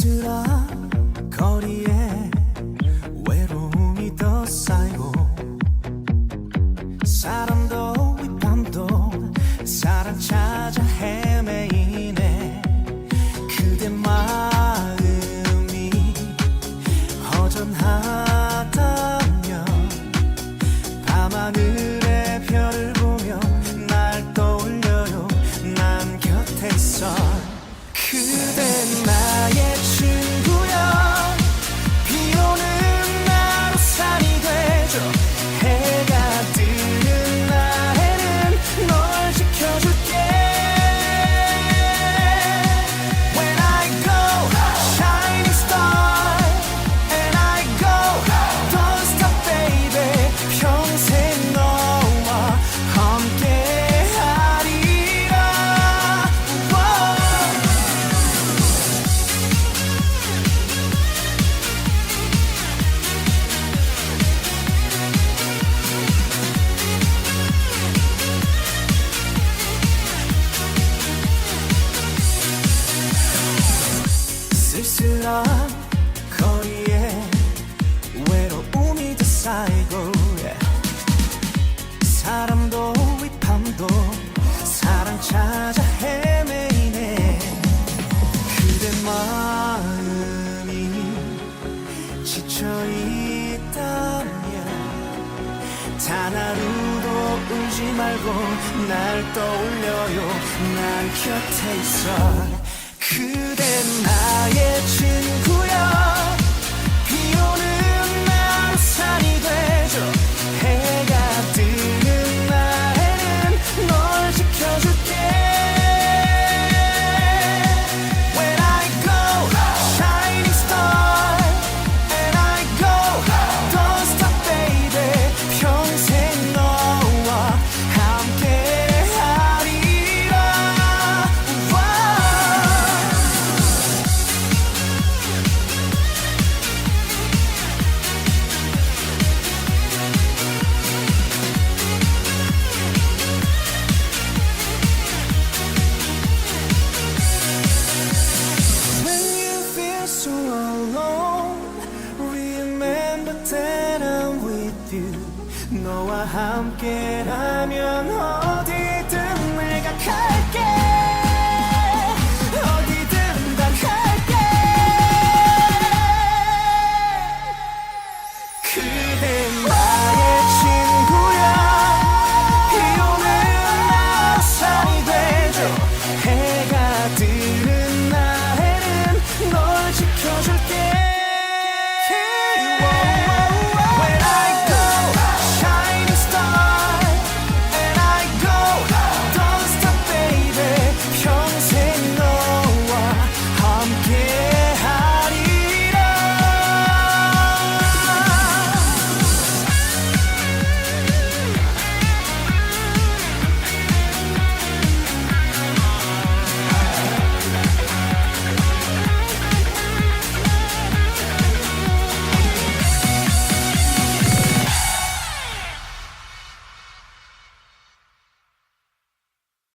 쓸쓸한 거리에 외로움이 더 쌓이고 사람도 윗밤도 사랑 찾아 헤매이네. 그대 마음이 허전하다면 밤하늘의 별을 보며 날 떠올려요. 난 곁에 있어 그대 더 쌓이고 yeah. 사람도 이 밤도 사랑 찾아 헤매이네. 그대 마음이 지쳐있다면 단 하루도 울지 말고 날 떠올려요. 난 곁에 있어. 그대 나의 친구야 You. 너와 함께라면 어디든 내가 갈게.